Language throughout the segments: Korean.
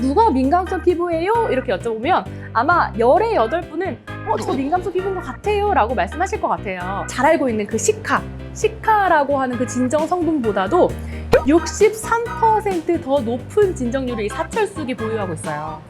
누가 민감성 피부예요? 이렇게 여쭤보면 아마 열의 여덟 분은 어, 저 민감성 피부인 것 같아요 라고 말씀하실 것 같아요. 잘 알고 있는 그 시카, 시카라고 하는 그 진정 성분보다도 63%더 높은 진정률을 이 사철쑥이 보유하고 있어요.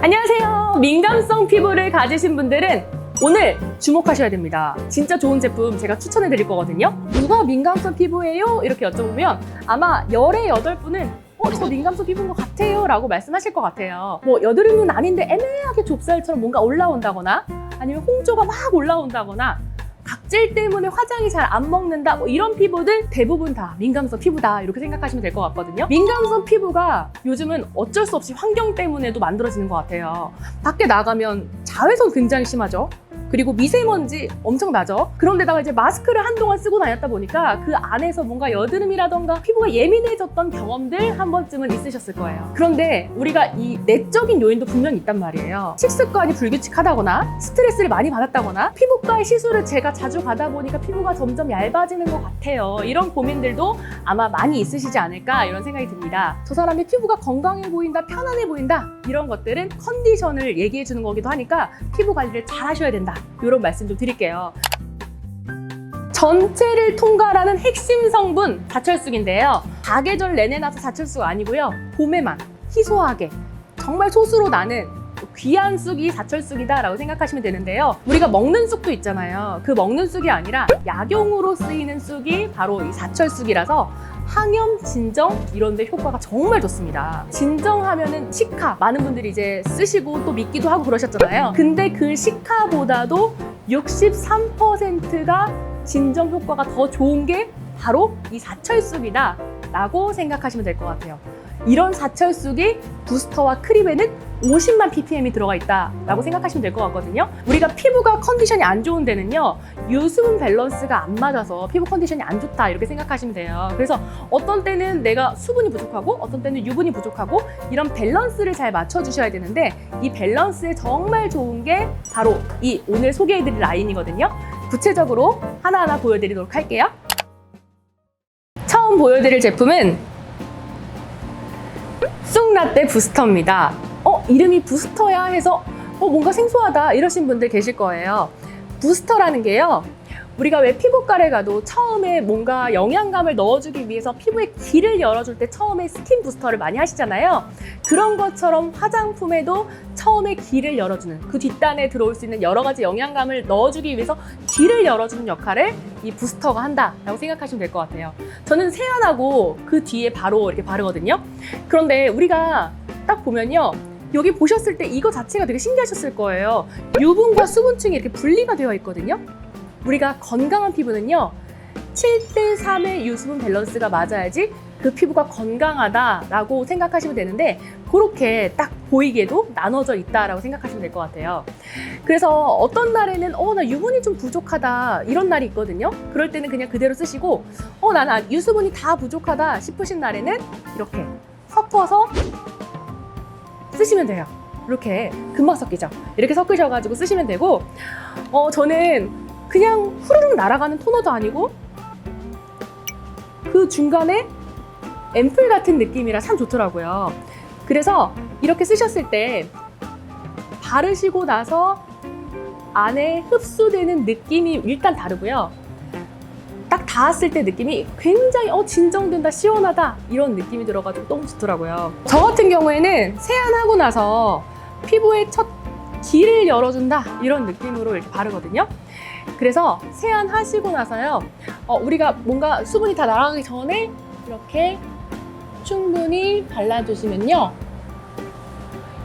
안녕하세요. 민감성 피부를 가지신 분들은 오늘 주목하셔야 됩니다. 진짜 좋은 제품 제가 추천해 드릴 거거든요. 누가 민감성 피부예요? 이렇게 여쭤보면 아마 열의 여덟 분은 어, 저 민감성 피부인 것 같아요 라고 말씀하실 것 같아요. 뭐 여드름은 아닌데 애매하게 좁쌀처럼 뭔가 올라온다거나 아니면 홍조가 막 올라온다거나 각질 때문에 화장이 잘 안 먹는다 뭐 이런 피부들 대부분 다 민감성 피부다 이렇게 생각하시면 될 것 같거든요. 민감성 피부가 요즘은 어쩔 수 없이 환경 때문에도 만들어지는 것 같아요. 밖에 나가면 자외선 굉장히 심하죠 그리고 미세먼지 엄청 나죠? 그런데다가 이제 마스크를 한동안 쓰고 다녔다 보니까 그 안에서 뭔가 여드름이라던가 피부가 예민해졌던 경험들 한 번쯤은 있으셨을 거예요. 그런데 우리가 이 내적인 요인도 분명히 있단 말이에요. 식습관이 불규칙하다거나 스트레스를 많이 받았다거나 피부과의 시술을 제가 자주 가다 보니까 피부가 점점 얇아지는 것 같아요. 이런 고민들도 아마 많이 있으시지 않을까 이런 생각이 듭니다. 저 사람의 피부가 건강해 보인다 편안해 보인다 이런 것들은 컨디션을 얘기해 주는 거기도 하니까 피부 관리를 잘 하셔야 된다 이런 말씀 좀 드릴게요 전체를 통과하는 핵심 성분 자철쑥인데요. 사계절 내내 나서 자철쑥 아니고요. 봄에만 희소하게 정말 소수로 나는 귀한 쑥이 자철쑥이다라고 생각하시면 되는데요. 우리가 먹는 쑥도 있잖아요. 그 먹는 쑥이 아니라 약용으로 쓰이는 쑥이 바로 이 자철쑥이라서 항염, 진정 이런 데 효과가 정말 좋습니다. 진정하면은 시카 많은 분들이 이제 쓰시고 또 믿기도 하고 그러셨잖아요. 근데 그 시카보다도 63%가 진정 효과가 더 좋은 게 바로 이 사철쑥이다 라고 생각하시면 될 것 같아요. 이런 사철쑥이 부스터와 크림에는 50만 ppm이 들어가 있다라고 생각하시면 될 것 같거든요. 우리가 피부가 컨디션이 안 좋은 데는요, 유수분 밸런스가 안 맞아서 피부 컨디션이 안 좋다 이렇게 생각하시면 돼요. 그래서 어떤 때는 내가 수분이 부족하고 어떤 때는 유분이 부족하고 이런 밸런스를 잘 맞춰 주셔야 되는데 이 밸런스에 정말 좋은 게 바로 이 오늘 소개해 드릴 라인이거든요. 구체적으로 하나하나 보여드리도록 할게요. 처음 보여드릴 제품은 쑥라떼 부스터입니다. 어, 이름이 부스터야 해서 어, 뭔가 생소하다 이러신 분들 계실 거예요. 부스터라는 게요. 우리가 왜 피부과를 가도 처음에 뭔가 영양감을 넣어주기 위해서 피부에 길을 열어줄 때 처음에 스킨 부스터를 많이 하시잖아요. 그런 것처럼 화장품에도 처음에 길을 열어주는 그 뒷단에 들어올 수 있는 여러 가지 영양감을 넣어주기 위해서 길을 열어주는 역할을 이 부스터가 한다라고 생각하시면 될 것 같아요. 저는 세안하고 그 뒤에 바로 이렇게 바르거든요. 그런데 우리가 딱 보면요. 여기 보셨을 때 이거 자체가 되게 신기하셨을 거예요. 유분과 수분층이 이렇게 분리가 되어 있거든요. 우리가 건강한 피부는요. 7대 3의 유수분 밸런스가 맞아야지 그 피부가 건강하다라고 생각하시면 되는데 그렇게 딱 보이게도 나눠져 있다라고 생각하시면 될 것 같아요. 그래서 어떤 날에는 어 나 유분이 좀 부족하다 이런 날이 있거든요. 그럴 때는 그냥 그대로 쓰시고 어 나는 유수분이 다 부족하다 싶으신 날에는 이렇게 섞어서 쓰시면 돼요. 이렇게 금방 섞이죠. 이렇게 섞으셔가지고 쓰시면 되고 어 저는 그냥 후루룩 날아가는 토너도 아니고 그 중간에 앰플 같은 느낌이라 참 좋더라고요. 그래서 이렇게 쓰셨을 때 바르시고 나서 안에 흡수되는 느낌이 일단 다르고요. 딱 닿았을 때 느낌이 굉장히 어 진정된다 시원하다 이런 느낌이 들어가지고 너무 좋더라고요. 저 같은 경우에는 세안하고 나서 피부에 첫 길을 열어준다 이런 느낌으로 이렇게 바르거든요. 그래서 세안하시고 나서요, 어, 우리가 뭔가 수분이 다 날아가기 전에 이렇게 충분히 발라주시면요.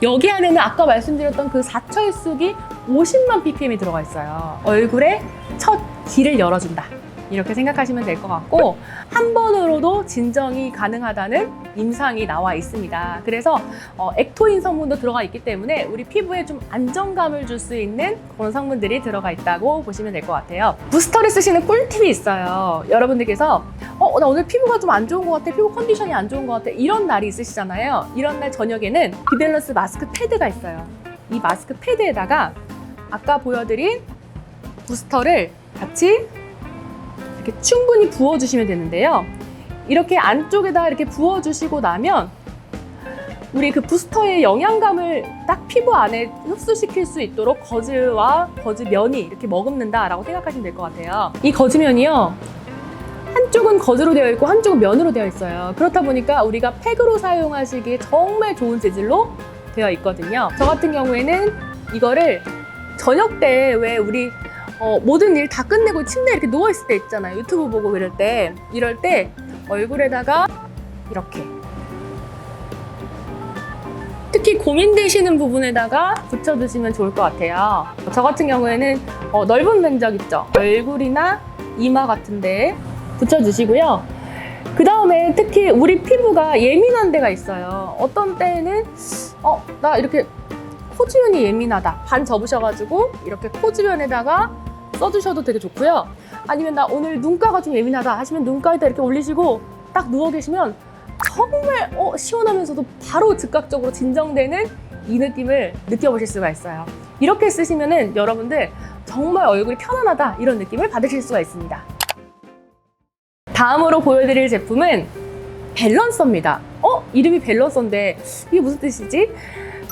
여기 안에는 아까 말씀드렸던 그 사철쑥이 50만 ppm이 들어가 있어요. 얼굴에 첫 길을 열어준다. 이렇게 생각하시면 될 것 같고 한 번으로도 진정이 가능하다는 임상이 나와 있습니다. 그래서 어, 액토인 성분도 들어가 있기 때문에 우리 피부에 좀 안정감을 줄 수 있는 그런 성분들이 들어가 있다고 보시면 될 것 같아요. 부스터를 쓰시는 꿀팁이 있어요. 여러분들께서 어, 나 오늘 피부가 좀 안 좋은 것 같아, 피부 컨디션이 안 좋은 것 같아 이런 날이 있으시잖아요. 이런 날 저녁에는 비밸런스 마스크 패드가 있어요. 이 마스크 패드에다가 아까 보여드린 부스터를 같이 이렇게 충분히 부어주시면 되는데요. 이렇게 안쪽에다 이렇게 부어주시고 나면 우리 그 부스터의 영양감을 딱 피부 안에 흡수시킬 수 있도록 거즈와 거즈 면이 이렇게 머금는다라고 생각하시면 될 것 같아요. 이 거즈 면이요. 한쪽은 거즈로 되어 있고 한쪽은 면으로 되어 있어요. 그렇다 보니까 우리가 팩으로 사용하시기에 정말 좋은 재질로 되어 있거든요. 저 같은 경우에는 이거를 저녁 때 왜 우리 어, 모든 일 다 끝내고 침대에 이렇게 누워있을 때 있잖아요. 유튜브 보고 이럴 때. 이럴 때 얼굴에다가 이렇게. 특히 고민되시는 부분에다가 붙여주시면 좋을 것 같아요. 저 같은 경우에는 어, 넓은 면적 있죠? 얼굴이나 이마 같은데 붙여주시고요. 그 다음에 특히 우리 피부가 예민한 데가 있어요. 어떤 때에는 어, 나 이렇게 코 주변이 예민하다. 반 접으셔가지고 이렇게 코 주변에다가 써주셔도 되게 좋고요. 아니면 나 오늘 눈가가 좀 예민하다 하시면 눈가에다 이렇게 올리시고 딱 누워 계시면 정말 어, 시원하면서도 바로 즉각적으로 진정되는 이 느낌을 느껴보실 수가 있어요. 이렇게 쓰시면은 여러분들 정말 얼굴이 편안하다 이런 느낌을 받으실 수가 있습니다. 다음으로 보여드릴 제품은 밸런서입니다. 어? 이름이 밸런서인데 이게 무슨 뜻이지?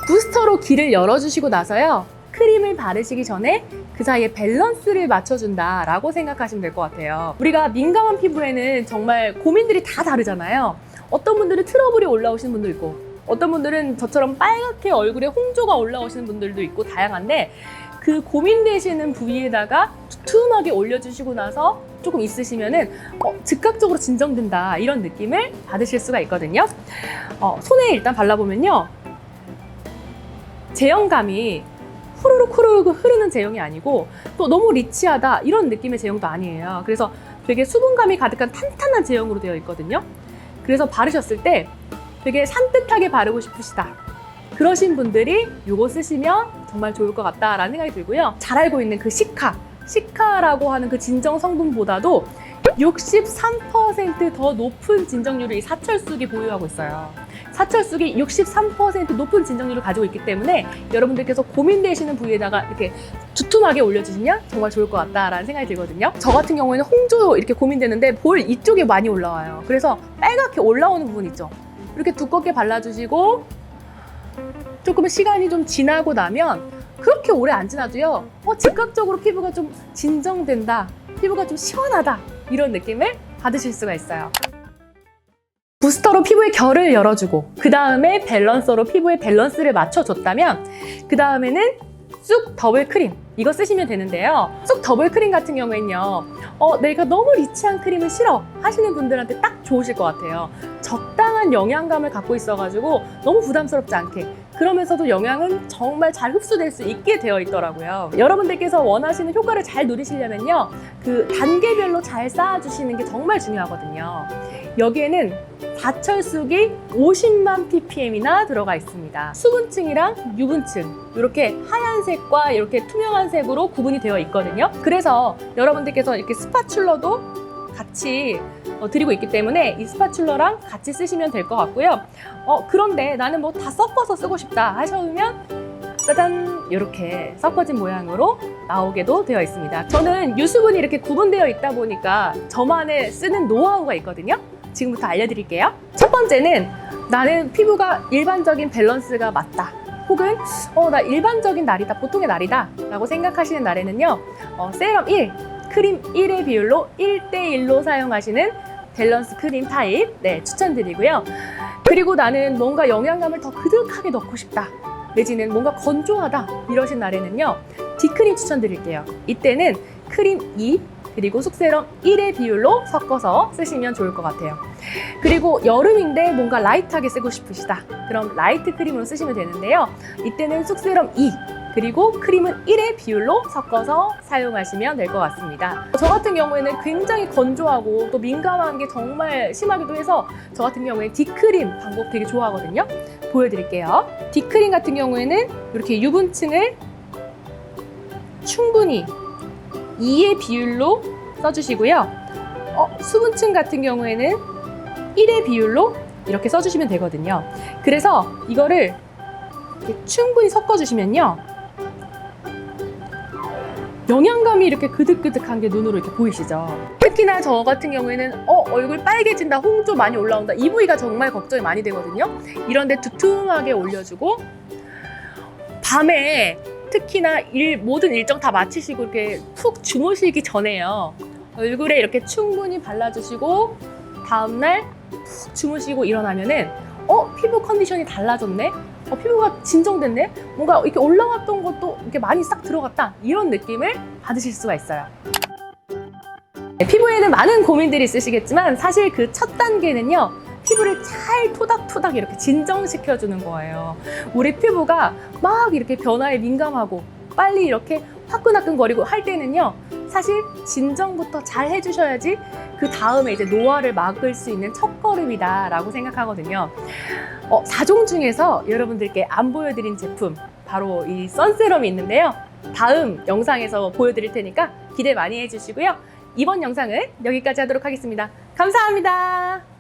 부스터로 길을 열어주시고 나서요. 크림을 바르시기 전에 그 사이에 밸런스를 맞춰준다라고 생각하시면 될 것 같아요. 우리가 민감한 피부에는 정말 고민들이 다 다르잖아요. 어떤 분들은 트러블이 올라오시는 분도 있고, 어떤 분들은 저처럼 빨갛게 얼굴에 홍조가 올라오시는 분들도 있고 다양한데 그 고민되시는 부위에다가 두툼하게 올려주시고 나서 조금 있으시면은 어, 즉각적으로 진정된다 이런 느낌을 받으실 수가 있거든요. 어, 손에 일단 발라보면요. 제형감이 후루룩 후루룩 흐르는 제형이 아니고 또 너무 리치하다 이런 느낌의 제형도 아니에요. 그래서 되게 수분감이 가득한 탄탄한 제형으로 되어 있거든요. 그래서 바르셨을 때 되게 산뜻하게 바르고 싶으시다. 그러신 분들이 이거 쓰시면 정말 좋을 것 같다라는 생각이 들고요. 잘 알고 있는 그 시카, 시카라고 하는 그 진정 성분보다도 63%더 높은 진정률을 이 사철쑥이 보유하고 있어요. 사철쑥이 63% 높은 진정률을 가지고 있기 때문에 여러분들께서 고민되시는 부위에다가 이렇게 두툼하게 올려주시면 정말 좋을 것 같다라는 생각이 들거든요. 저 같은 경우에는 홍조 이렇게 고민되는데 볼 이쪽에 많이 올라와요. 그래서 빨갛게 올라오는 부분 있죠. 이렇게 두껍게 발라주시고 조금 시간이 좀 지나고 나면 그렇게 오래 안 지나도요. 어, 즉각적으로 피부가 좀 진정된다. 피부가 좀 시원하다. 이런 느낌을 받으실 수가 있어요. 부스터로 피부의 결을 열어주고 그 다음에 밸런서로 피부의 밸런스를 맞춰줬다면 그 다음에는 쑥 더블 크림 이거 쓰시면 되는데요. 쑥 더블 크림 같은 경우에는요. 어, 내가 너무 리치한 크림을 싫어 하시는 분들한테 딱 좋으실 것 같아요. 적당한 영양감을 갖고 있어가지고 너무 부담스럽지 않게 그러면서도 영양은 정말 잘 흡수될 수 있게 되어 있더라고요. 여러분들께서 원하시는 효과를 잘 누리시려면요. 그 단계별로 잘 쌓아주시는 게 정말 중요하거든요. 여기에는 다철쑥이 50만 ppm이나 들어가 있습니다. 수분층이랑 유분층 이렇게 하얀색과 이렇게 투명한 색으로 구분이 되어 있거든요. 그래서 여러분들께서 이렇게 스파츌러도 같이 어, 드리고 있기 때문에 이 스파츌러랑 같이 쓰시면 될 것 같고요. 어, 그런데 나는 뭐 다 섞어서 쓰고 싶다 하시면 짜잔 이렇게 섞어진 모양으로 나오게도 되어 있습니다. 저는 유수분이 이렇게 구분되어 있다 보니까 저만의 쓰는 노하우가 있거든요. 지금부터 알려드릴게요. 첫 번째는 나는 피부가 일반적인 밸런스가 맞다. 혹은 어, 나 일반적인 날이다, 보통의 날이다 라고 생각하시는 날에는요. 어, 세럼 1, 크림 1의 비율로 1대1로 사용하시는 밸런스 크림 타입 네, 추천드리고요. 그리고 나는 뭔가 영양감을 더 그득하게 넣고 싶다. 내지는 뭔가 건조하다 이러신 날에는요. 디크림 추천드릴게요. 이때는 크림 2 그리고 숙세럼 1의 비율로 섞어서 쓰시면 좋을 것 같아요. 그리고 여름인데 뭔가 라이트하게 쓰고 싶으시다. 그럼 라이트 크림으로 쓰시면 되는데요. 이때는 숙세럼 2 그리고 크림은 1의 비율로 섞어서 사용하시면 될 것 같습니다. 저 같은 경우에는 굉장히 건조하고 또 민감한 게 정말 심하기도 해서 저 같은 경우에 디크림 방법 되게 좋아하거든요. 보여드릴게요. 디크림 같은 경우에는 이렇게 유분층을 충분히 2의 비율로 써주시고요. 어, 수분층 같은 경우에는 1의 비율로 이렇게 써주시면 되거든요. 그래서 이거를 충분히 섞어주시면요. 영양감이 이렇게 그득그득한 게 눈으로 이렇게 보이시죠? 특히나 저 같은 경우에는 어 얼굴 빨개진다, 홍조 많이 올라온다 이 부위가 정말 걱정이 많이 되거든요. 이런데 두툼하게 올려주고 밤에 특히나 일 모든 일정 다 마치시고 이렇게 푹 주무시기 전에요. 얼굴에 이렇게 충분히 발라주시고 다음날 푹 주무시고 일어나면은 어 피부 컨디션이 달라졌네. 어, 피부가 진정됐네. 뭔가 이렇게 올라왔던 것도 이렇게 많이 싹 들어갔다. 이런 느낌을 받으실 수가 있어요. 네, 피부에는 많은 고민들이 있으시겠지만 사실 그 첫 단계는요. 피부를 잘 토닥토닥 이렇게 진정시켜주는 거예요. 우리 피부가 막 이렇게 변화에 민감하고 빨리 이렇게 화끈화끈거리고 할 때는요. 사실 진정부터 잘 해주셔야지 그 다음에 이제 노화를 막을 수 있는 첫걸음이다라고 생각하거든요. 어, 4종 중에서 여러분들께 안 보여드린 제품 바로 이 선세럼이 있는데요. 다음 영상에서 보여드릴 테니까 기대 많이 해주시고요. 이번 영상은 여기까지 하도록 하겠습니다. 감사합니다.